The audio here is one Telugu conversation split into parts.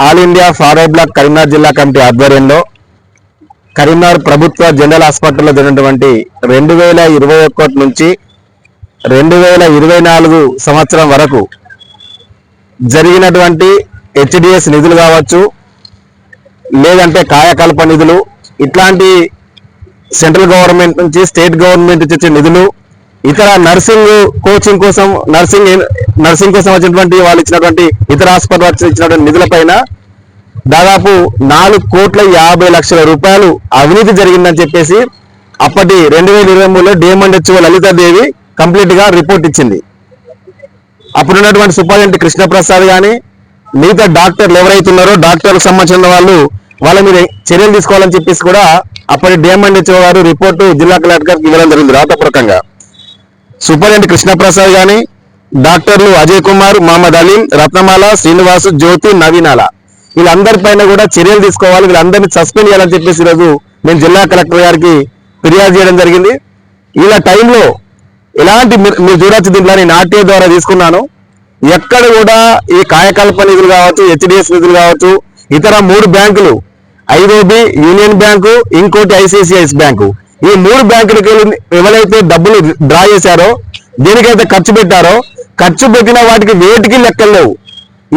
All India forward block Karimnagar జిల్లా కమిటీ ఆధ్వర్యంలో కరీంనగర్ ప్రభుత్వ జనరల్ హాస్పిటల్లో జరిగినటువంటి రెండు వేల ఇరవై ఒకటి నుంచి రెండు వేల ఇరవై నాలుగు సంవత్సరం వరకు జరిగినటువంటి హెచ్డిఎస్ నిధులు కావచ్చు లేదంటే కాయకల్ప నిధులు ఇట్లాంటి సెంట్రల్ గవర్నమెంట్ నుంచి స్టేట్ గవర్నమెంట్ నుంచి నిధులు ఇతర నర్సింగ్ కోచింగ్ కోసం నర్సింగ్ నర్సింగ్ కోసం వచ్చినటువంటి వాళ్ళు ఇచ్చినటువంటి ఇతర హాస్పిటల్ ఇచ్చినటువంటి నిధులపైన దాదాపు నాలుగు కోట్ల యాభై లక్షల రూపాయలు అవినీతి జరిగిందని చెప్పేసి అప్పటి రెండు వేల ఇరవై మూడులో డిఎంఎండ్ హెచ్ఓ లలితాదేవి కంప్లీట్గా రిపోర్ట్ ఇచ్చింది. అప్పుడున్నటువంటి సూపరింటెండెంట్ కృష్ణప్రసాద్ కానీ మిగతా డాక్టర్లు ఎవరైతున్నారో డాక్టర్లకు సంబంధించిన వాళ్ళు వాళ్ళ మీద చర్యలు తీసుకోవాలని చెప్పేసి కూడా అప్పటి డిఎంఎండ్ హెచ్ఓ గారు రిపోర్టు జిల్లా కలెక్టర్ ఇవ్వడం జరిగింది రాతపూర్వకంగా. సూపరింటెండెంట్ కృష్ణప్రసాద్ గాని డాక్టర్లు అజయ్ కుమార్ మహమ్మద్ అలీం రత్నమాల శ్రీనివాస్ జ్యోతి నవీనాల. వీళ్ళందరిపైన కూడా చర్యలు తీసుకోవాలి వీళ్ళందరినీ సస్పెండ్ చేయాలని చెప్పేసి ఈరోజు నేను జిల్లా కలెక్టర్ గారికి ఫిర్యాదు చేయడం జరిగింది. ఇలా టైంలో ఎలాంటి మీరు మీరు చూడొచ్చు దీంట్లో నేను ఆర్టీఏ ద్వారా తీసుకున్నాను. ఎక్కడ కూడా ఈ కాయకల్ప నిధులు కావచ్చు హెచ్డిఎస్ నిధులు కావచ్చు ఇతర మూడు బ్యాంకులు ఐఓబి యూనియన్ బ్యాంకు ఇంకోటి ఐసిఐసిఐ బ్యాంకు. ఈ మూడు బ్యాంకులకి వెళ్ళి ఎవరైతే డబ్బులు డ్రా చేశారో దేనికైతే ఖర్చు పెట్టారో ఖర్చు పెట్టిన వాటికి వేటికి లెక్కలు లేవు.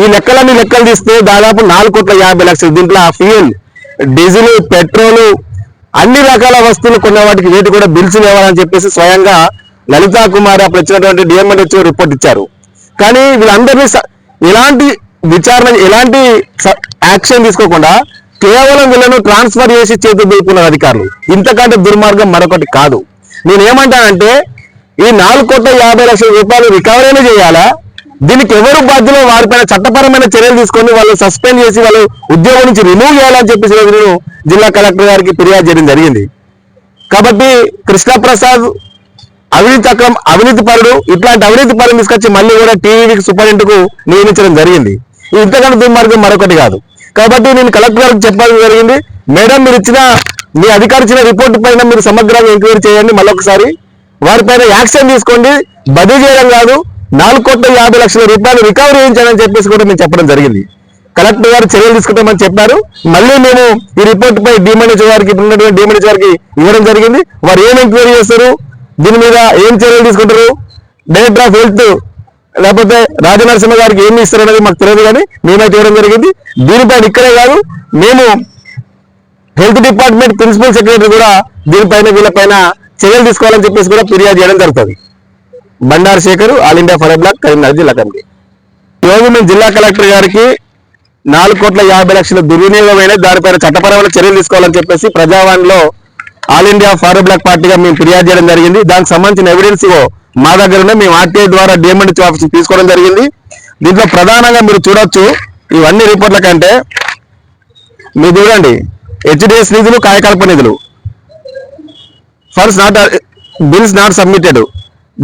ఈ లెక్కలన్నీ లెక్కలు తీస్తే దాదాపు నాలుగు కోట్ల యాభై లక్షలు. దీంట్లో ఫ్యూయల్ డీజిల్ పెట్రోలు అన్ని రకాల వస్తువులు కొన్న వాటికి వేటి కూడా బిల్స్ లేవాలని చెప్పేసి స్వయంగా లలితా కుమార్ అప్పుడు వచ్చినటువంటి డిఎంఎల్ రిపోర్ట్ ఇచ్చారు. కానీ వీళ్ళందరినీ స- ఎలాంటి విచారణ ఎలాంటి స- యాక్షన్ తీసుకోకుండా కేవలం వీళ్ళను ట్రాన్స్ఫర్ చేసి చేతి దులుపుకున్నారు అధికారులు. ఇంతకంటే దుర్మార్గం మరొకటి కాదు. నేనేమంటానంటే ఈ నాలుగు కోట్ల యాభై లక్షల రూపాయలు రికవరీలు చేయాలా? దీనికి ఎవరు బాధ్యులు వారిపైన చట్టపరమైన చర్యలు తీసుకొని వాళ్ళు సస్పెండ్ చేసి వాళ్ళు ఉద్యోగం నుంచి రిమూవ్ చేయాలని చెప్పేసి నేను జిల్లా కలెక్టర్ గారికి ఫిర్యాదు చేయడం జరిగింది. కాబట్టి కృష్ణప్రసాద్ అవినీతి అక్రమ అవినీతి పరుడు ఇట్లాంటి అవినీతి పరుడు తీసుకొచ్చి మళ్ళీ కూడా టీవీకి సూపరింటెండెంట్కు నియమించడం జరిగింది. ఇంతకంటే దుర్మార్గం మరొకటి కాదు. కాబట్టి నేను కలెక్టర్ గారికి చెప్పడం జరిగింది. మేడం మీరు ఇచ్చిన మీ అధికారి ఇచ్చిన రిపోర్ట్ పైన మీరు సమగ్రంగా ఎంక్వైరీ చేయండి మళ్ళొకసారి వారిపైన యాక్షన్ తీసుకోండి. బదిలీ చేయడం కాదు నాలుగు కోట్ల యాభై లక్షల రూపాయలు రికవరీ చేయించాలని చెప్పేసి కూడా మేము చెప్పడం జరిగింది. కలెక్టర్ గారు చర్యలు తీసుకుంటామని చెప్పారు. మళ్ళీ మేము ఈ రిపోర్ట్ పై డిఎంఎన్హెచ్ గారికి ఇప్పుడు ఉన్నటువంటి డిఎంఎన్హెచ్ గారికి ఇవ్వడం జరిగింది. వారు ఏం ఎంక్వైరీ చేస్తారు? దీని మీద ఏం చర్యలు తీసుకుంటారు? డైరెక్టర్ ఆఫ్ హెల్త్ లేకపోతే రాజనరసింహ గారికి ఏమి ఇస్తారు అనేది మాకు తెలియదు కానీ మేమైతే ఇవ్వడం జరిగింది. దీనిపైన ఇక్కడే కాదు మేము హెల్త్ డిపార్ట్మెంట్ ప్రిన్సిపల్ సెక్రటరీ కూడా దీనిపైన వీళ్ళపైన చర్యలు తీసుకోవాలని చెప్పేసి కూడా ఫిర్యాదు చేయడం జరుగుతుంది. Bandaru Shekar all India forward block Karimnagar జిల్లా కమిటీ. ఈరోజు మేము జిల్లా కలెక్టర్ గారికి నాలుగు కోట్ల యాభై లక్షల దుర్వినియోగమైన దానిపైన చట్టపరమైన చర్యలు తీసుకోవాలని చెప్పేసి ప్రజావాణిలో all India forward bloc party మేము ఫిర్యాదు చేయడం జరిగింది. దానికి సంబంధించిన ఎవిడెన్స్ మా దగ్గర మేము ఆర్టీఐ ద్వారా డిఎంఎడ్ ఆఫీస్ తీసుకోవడం జరిగింది. దీంట్లో ప్రధానంగా మీరు చూడొచ్చు ఇవన్నీ రిపోర్ట్ల కంటే మీరు చూడండి హెచ్డిఎస్ నిధులు కాయకల్ప నిధులు. Funds not bills not submitted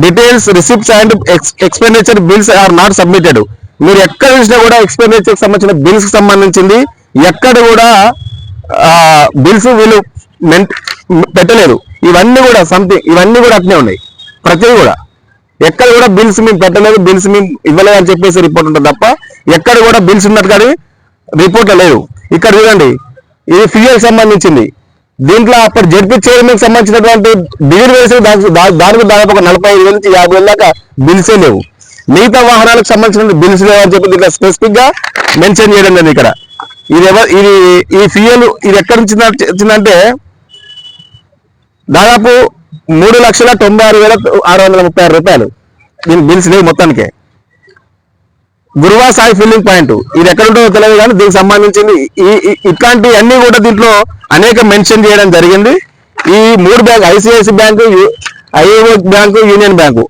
details receipts and expenditure bills are not submitted మీరు ఎక్కడ చూసినా కూడా ఎక్స్పెండిచర్కి సంబంధించిన బిల్స్ సంబంధించింది. ఎక్కడ కూడా బిల్స్ వీళ్ళు పెట్టలేదు. ఇవన్నీ కూడా సంథింగ్ ఇవన్నీ కూడా అట్నే ఉన్నాయి. ప్రతిదీ కూడా. ఎక్కడ కూడా బిల్స్ మేము పెట్టలేదు బిల్స్ మేము ఇవ్వలేదు అని చెప్పేసి రిపోర్ట్ ఉంటుంది తప్ప ఎక్కడ కూడా బిల్స్ ఉన్నట్టు కానీ రిపోర్ట్లో లేవు. ఇక్కడ చూడండి ఇది ఫియల్ సంబంధించింది. దీంట్లో అప్పుడు జడ్పీ చైర్మన్ సంబంధించినటువంటి డిగ్రీ వేసి దానికి దాదాపు ఒక నలభై ఐదు వేల నుంచి యాభై వేల దాకా బిల్సే లేవు. మిగతా వాహనాలకు సంబంధించిన బిల్స్ లేవని చెప్పి దీంట్లో స్పెసిఫిక్గా మెన్షన్ చేయడం లేదు ఇక్కడ. ఇది ఎవరు ఇది ఈ ఫియల్ ఇది ఎక్కడి నుంచి వచ్చిందంటే- దాదాపు మూడు లక్షల తొంభై ఆరు వేల ఆరు వందల ముప్పై ఆరు రూపాయలు దీని బిల్స్ లేవు మొత్తానికి. గురువా సాయి ఫిల్లింగ్ పాయింట్. ఇది ఎక్కడ ఉంటుందో తెలియదు కానీ దీనికి సంబంధించింది ఈ ఇట్లాంటివి ఇట్లాంటి అన్ని కూడా దీంట్లో అనేక మెన్షన్ చేయడం జరిగింది. ఈ మూడు bank ICICI bank IO bank union bank.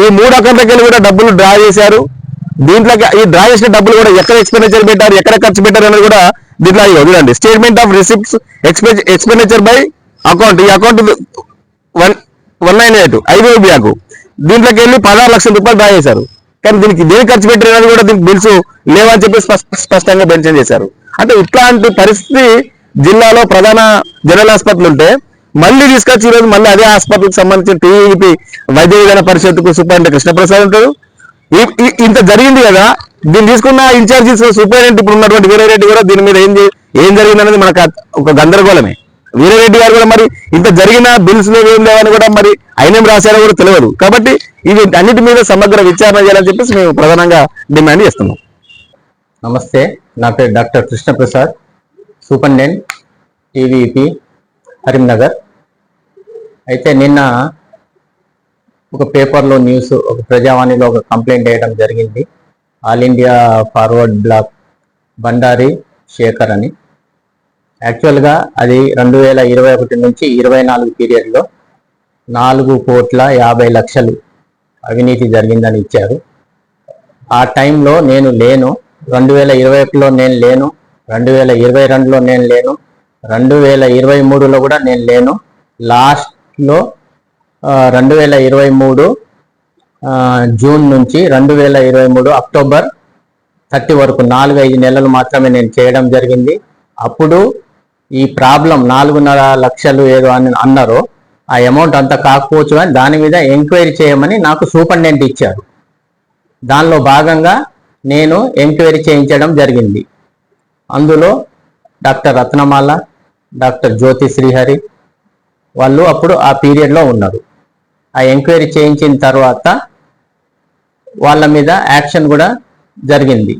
ఈ మూడు అకౌంట్లకి వెళ్ళి కూడా డబ్బులు డ్రా చేశారు. దీంట్లో ఈ డ్రా చేసిన డబ్బులు కూడా ఎక్కడ ఎక్స్పెండిచర్ పెట్టారు ఎక్కడ ఖర్చు పెట్టారు అనేది కూడా దీంట్లో ఇగో చూడండి. Statement of receipts expenditure by account ఈ account one one nine eight ఐదు బ్యాంకు. దీంట్లోకి వెళ్ళి పదహారు లక్షల రూపాయలు డ్రా చేశారు. కానీ దీనికి దేని ఖర్చు పెట్టినది కూడా దీనికి బిల్స్ లేవని చెప్పి స్పష్ట- స్పష్టంగా మెన్షన్ చేశారు. అంటే ఇట్లాంటి పరిస్థితి జిల్లాలో ప్రధాన జనరల్ హాస్పిటల్ ఉంటే మళ్ళీ తీసుకొచ్చి ఈరోజు మళ్ళీ అదే హాస్పిటల్కి సంబంధించిన టీవీపీ వైద్య విధాన పరిషత్కు సూపరింటెండెంట్ కృష్ణప్రసాద్ ఉంటారు ఇంత జరిగింది కదా దీన్ని తీసుకున్న ఇన్ఛార్జెస్ సూపరింటెండెంట్ ఇప్పుడు ఉన్నటువంటి వీరారెడ్డి కూడా దీని మీద ఏం ఏం ఏం జరిగిందనేది మనకు ఒక గందరగోళమే. వీరారెడ్డి గారు కూడా మరి ఇంత జరిగిన బిల్స్లో ఏం లేవని కూడా మరి ఆయన రాశారో కూడా తెలియదు. కాబట్టి ఇవి అన్నిటి మీద సమగ్ర విచారణ చేయాలని చెప్పేసి మేము ప్రధానంగా డిమాండ్ చేస్తున్నాం. నమస్తే నా పేరు doctor Krishnaprasad superintendent TVP Karimnagar. అయితే నిన్న ఒక పేపర్లో న్యూస్ ఒక ప్రజావాణిలో ఒక కంప్లైంట్ వేయడం జరిగింది. All India forward block Bandari Shekar అని. యాక్చువల్గా అది రెండు వేల ఇరవై ఒకటి నుంచి ఇరవై నాలుగు పీరియడ్లో నాలుగు కోట్ల యాభై లక్షలు అవినీతి జరిగిందని ఇచ్చారు. ఆ టైంలో నేను లేను. రెండు వేల ఇరవై ఒకటిలో నేను లేను. రెండు వేల ఇరవై రెండులో నేను లేను. రెండు వేల ఇరవై మూడులో కూడా నేను లేను. లాస్ట్లో రెండు వేల ఇరవై మూడు జూన్ నుంచి రెండు వేల ఇరవై మూడు అక్టోబర్ థర్టీ వరకు నాలుగు ఐదు నెలలు మాత్రమే నేను చేయడం జరిగింది. అప్పుడు ఈ ప్రాబ్లం నాలుగున్నర లక్షలు ఏదో అని అన్నారో. ఆ అమౌంట్ అంత కాకపోవచ్చు అని దాని మీద ఎంక్వైరీ చేయమని నాకు సూపరింటెండెంట్ ఇచ్చారు. దానిలో భాగంగా నేను ఎంక్వైరీ చేయించడం జరిగింది. అందులో డాక్టర్ రత్నమాల డాక్టర్ జ్యోతి శ్రీహరి వాళ్ళు అప్పుడు ఆ పీరియడ్లో ఉన్నారు. ఆ ఎంక్వైరీ చేయించిన తర్వాత వాళ్ళ మీద యాక్షన్ కూడా జరిగింది.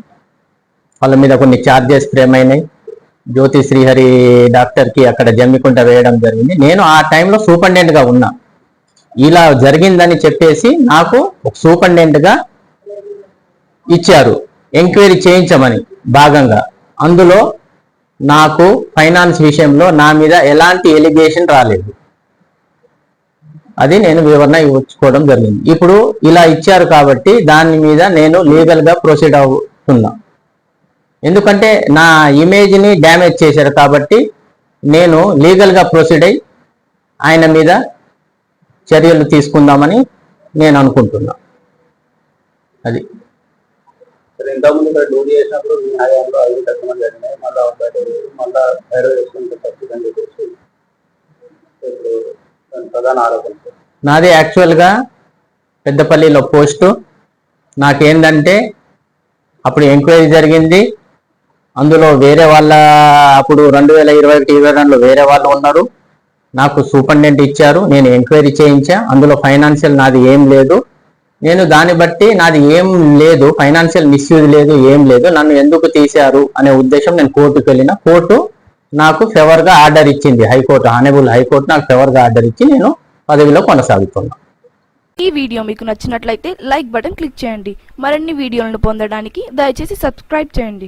వాళ్ళ మీద కొన్ని ఛార్జెస్ ప్రేమైనాయి. జ్యోతి శ్రీహరి డాక్టర్కి అక్కడ జమ్మికుంట వేయడం జరిగింది. నేను ఆ టైంలో సూపరింటెండెంట్గా ఉన్నా. ఇలా జరిగిందని చెప్పేసి నాకు ఒక సూపరింటెండెంట్గా ఇచ్చారు. ఎంక్వైరీ చేయించమని భాగంగా. అందులో నాకు ఫైనాన్స్ విషయంలో నా మీద ఎలాంటి ఎలిగేషన్ రాలేదు. అది నేను వివరణ ఇవ్వచ్చుకోవడం జరిగింది. ఇప్పుడు ఇలా ఇచ్చారు కాబట్టి దాని మీద నేను లీగల్గా ప్రొసీడ్ అవుతున్నా. ఎందుకంటే నా ఇమేజ్ని డ్యామేజ్ చేశారు కాబట్టి నేను లీగల్గా ప్రొసీడ్ అయి ఆయన మీద చర్యలు తీసుకుందామని నేను అనుకుంటున్నా. అది. నాది యాక్చువల్గా పెద్దపల్లిలో పోస్టు నాకేందంటే అప్పుడు ఎంక్వైరీ జరిగింది. అందులో వేరే వాళ్ళ అప్పుడు రెండు వేల ఇరవై ఒకటి ఇరవై రెండులో వేరే వాళ్ళు ఉన్నారు. నాకు సూపరింటెండెంట్ ఇచ్చారు. నేను ఎంక్వైరీ చేయించా. అందులో ఫైనాన్షియల్ నాది ఏం లేదు. నేను దాన్ని బట్టి నాది ఏం లేదు. ఫైనాన్షియల్ మిస్యూజ్ లేదు ఏం లేదు. నన్ను ఎందుకు తీశారు అనే ఉద్దేశం నేను కోర్టుకు వెళ్ళిన. కోర్టు నాకు ఫేవర్గా ఆర్డర్ ఇచ్చింది. హైకోర్టు హానబుల్ హైకోర్టు నాకు ఫేవర్గా ఆర్డర్ ఇచ్చి నేను పదవిలో కొనసాగుతున్నా. ఈ వీడియో మీకు నచ్చినట్లయితే లైక్ బటన్ క్లిక్ చేయండి. మరిన్ని వీడియోలను పొందడానికి దయచేసి సబ్స్క్రైబ్ చేయండి.